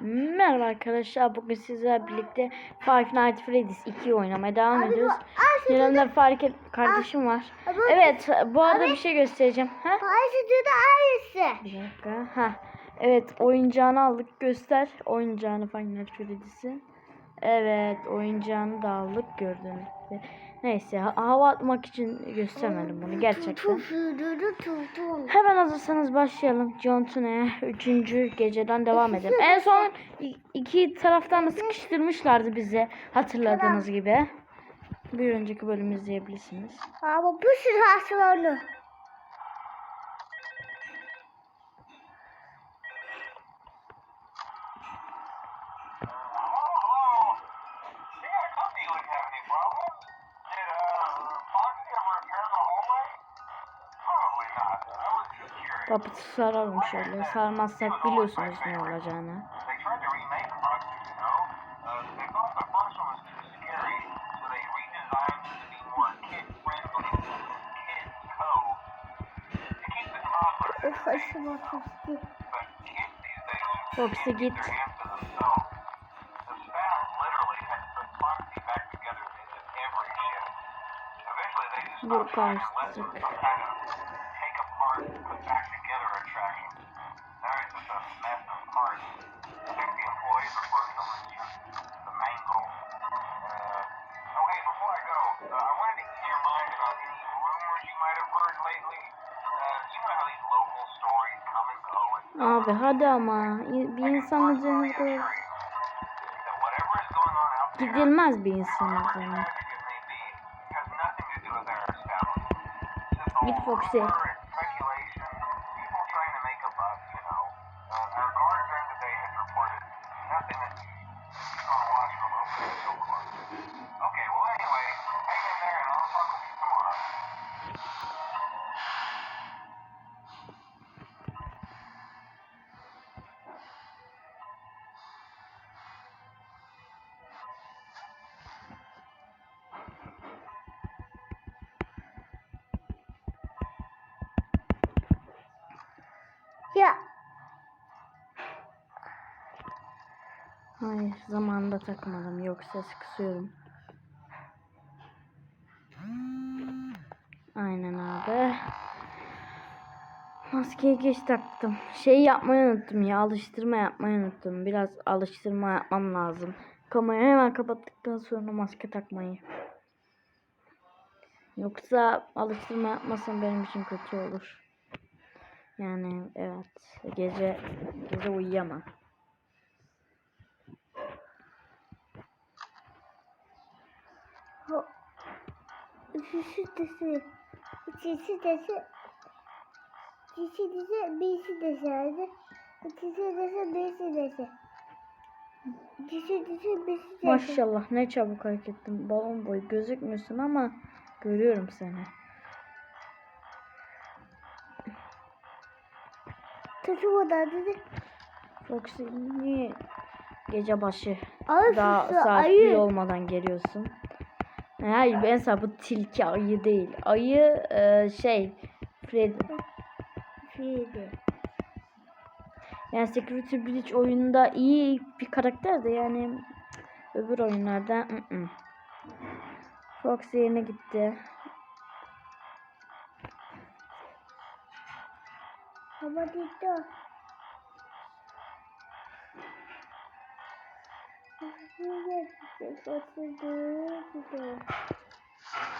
Merhaba arkadaşlar. Bugün sizlerle birlikte Five Nights at Freddy's 2 oynamaya devam ediyoruz. Yanımda Fark kardeşim var. Abi- Evet, bu arada bir şey göstereceğim. Ha? Parçacığı aynısı. Bir dakika. Ha. Evet, oyuncağını aldık. Göster oyuncağını Five Nights at Freddy's'in. Evet, oyuncağını da aldık gördüğünüz. Neyse, ha- hava atmak için göstermedim bunu gerçekten. Hemen hazırsanız başlayalım. John Tune'ye 3. geceden devam edelim. En son iki taraftan da sıkıştırmışlardı bizi hatırladığınız gibi. Bir önceki bölümü izleyebilirsiniz. Ama bir sürü hasta Kapısı saralım şöyle. Sarmazsak biliyorsunuz ne olacağını. They tried to remake Foxy, you know? Abi hadi ama bir insanın üzerine kadar gidilmez bir insanın üzerine. Git Foxy. Ya Hayır zamanında takmadım yoksa sıkışıyorum. Aynen abi. Maskeyi geç taktım. Şey yapmayı unuttum ya alıştırma yapmayı unuttum. Biraz alıştırma yapmam lazım. Kamerayı hemen kapattıktan sonra maske takmayı. Yoksa alıştırma yapmasam benim için kötü olur. Yani evet gece gece uyuyamam. üçüncü desi. Üçüncü desi. İkisi desi, birisi desi. İkisi desi, birisi desi. İkisi desi, birisi desi. Maşallah ne çabuk hareket ettin. Balon boy gözükmüyorsun ama görüyorum seni. Tutmadan dedi. Foxy niye gece başı Ayı daha fıstığı, saat ayı. bir olmadan geliyorsun? Hayır ben sana bu tilki ayı değil. Ayı e, şey Freddy. Fiyedi. Yani Security Breach oyunda iyi bir karakter de yani öbür oyunlarda ı -ı. Fox yerine gitti. Gitti o.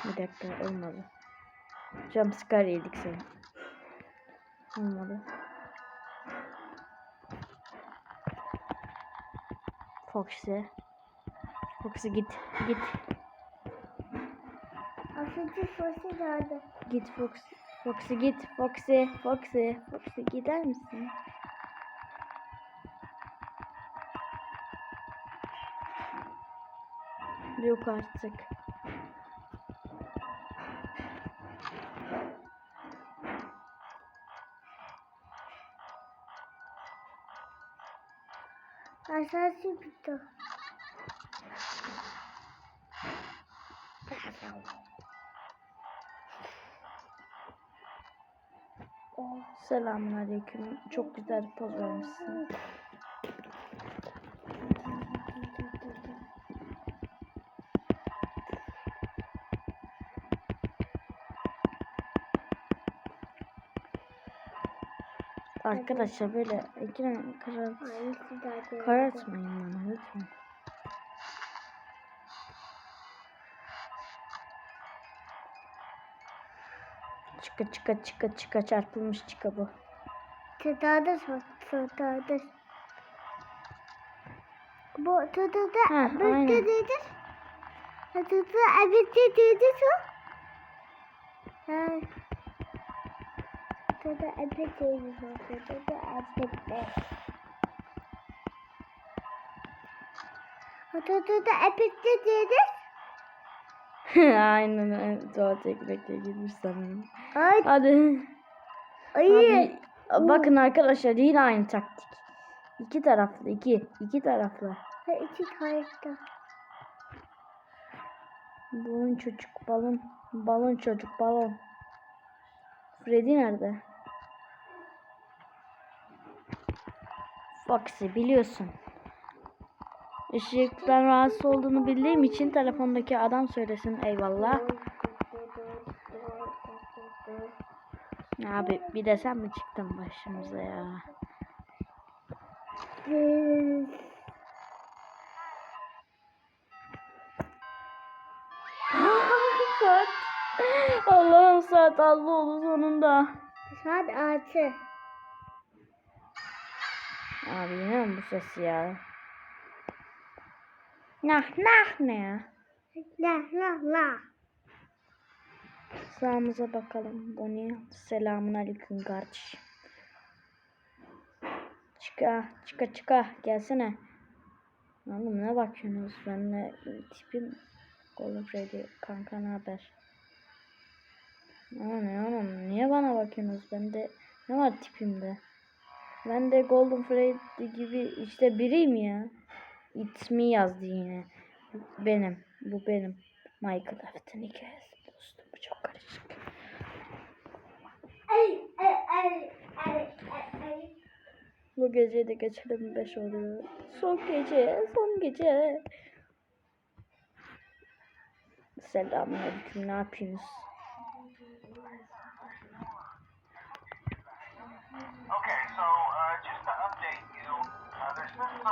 Bir dakika olmadı. Jumpscare yedik seni. Olmadı. Foxy. Foxy git. Git. Aslında sosu nerede? Git Foxy. Foxy git. Foxy. Foxy. Foxy gider misin? Yok artık. Aşağısı bitti. Selamünaleyküm. Çok güzel bir poz vermişsin. Arkadaşlar böyle ekran karart, karartmayın bana lütfen. Çıka çıka çıka çıka çarpılmış çıka bu. Tutardı tutardı. Bu tutardı. Ha, Bu tutardı. Tutardı. Evet tutardı su. Ha. Tutardı. Evet tutardı. Tutardı. Evet. Tutardı. Evet tutardı. Aynen öyle. Doğa tekmekle girmiş sanırım. Ay. Hadi. Ay. Abi, bakın arkadaşlar yine aynı taktik. İki taraflı iki. iki taraflı. Ha, iki tarafta. Balon çocuk balon. Balon çocuk balon. Freddy nerede? Foxy biliyorsun. Işıktan rahatsız olduğunu bildiğim için telefondaki adam söylesin eyvallah. Abi bir de sen mi çıktın başımıza ya? Saat. Allah'ım saat Allah oldu sonunda. Saat altı. Abi yine bu ses ya? Nah nah ne ya? La la la. Sağımıza bakalım. Bonnie. Selamun aleyküm kardeşim. Çıka çıka çıka gelsene. Oğlum ne bakıyorsunuz? Ben de tipim Golden Freddy kanka ne haber? Aa, ne oğlum niye bana bakıyorsunuz? Bende ne var tipimde? Ben de Golden Freddy gibi işte biriyim ya. It's me yazdı yine. Benim. Bu benim. Michael Afton hikayesi dostum. Bu çok karışık. Bu gece de geçelim 5 oluyor. Son gece, son gece. Selamünaleyküm. Ne yapıyorsunuz?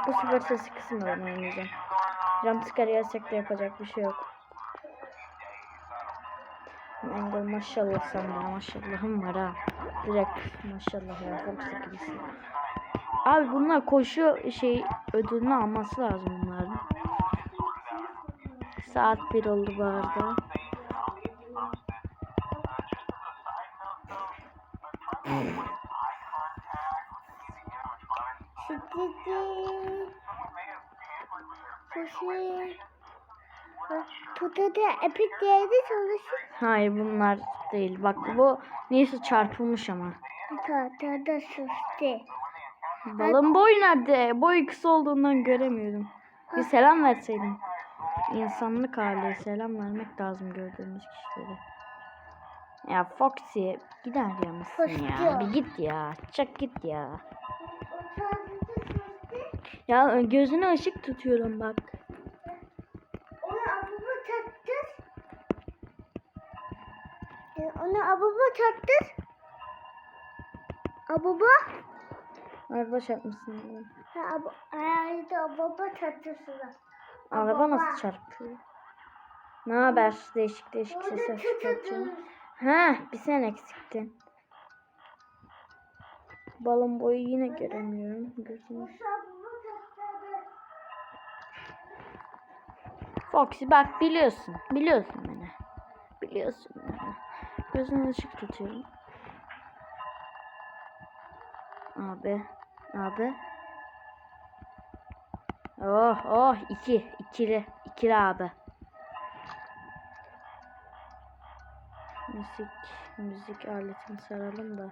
Bu sefer sesi kısmadan oynayacağım. Jumpscare yersek de yapacak bir şey yok. Mango maşallah sen bana maşallahım var ha. Direkt maşallah ya Fox gibisin. Abi bunlar koşu şey ödülünü alması lazım bunların. Saat 1 oldu bu arada. Sushi. Tutardı. Epik değerli çalışıyor. Hayır bunlar değil. Bak bu neyse çarpılmış ama. Tutardı sushi. Balın boy nerede? Boy kısa olduğundan göremiyorum. Bir selam verseydin. İnsanlık hali selam vermek lazım gördüğümüz kişilere. Ya Foxy gider ya mısın ya? Bir git ya. Çak git ya. Ya gözüne ışık tutuyorum bak. Onu abubu tattır. E, Onu abubu tattır. Abubu. Araba çarpmışsın. Ha, abu, herhalde abubu tattırsın. Araba nasıl çarpıyor? Ne haber? Değişik değişik sesler çıkartıyorum. Ha, bir sen eksiktin. Balon boyu yine göremiyorum. Gözüm. Foxy bak biliyorsun. Biliyorsun beni. Biliyorsun beni. Gözüne ışık tutuyorum. Abi. Abi. Oh oh iki. ikili. ikili abi. Müzik. Müzik aletini saralım da.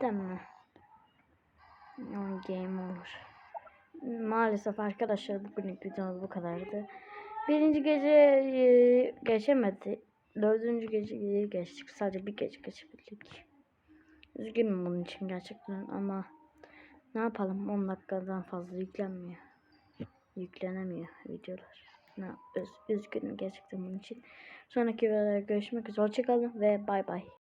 Mi? On game olur. Maalesef arkadaşlar bugünlük videomuz bu kadardı. Birinci gece geçemedi. Dördüncü geceyi geçtik. Sadece bir gece geçebildik. Üzgünüm bunun için gerçekten ama ne yapalım 10 dakikadan fazla yüklenmiyor. Yüklenemiyor videolar. Ne, üz- üzgünüm gerçekten bunun için. Sonraki videoda görüşmek üzere. Hoşçakalın ve bay bay.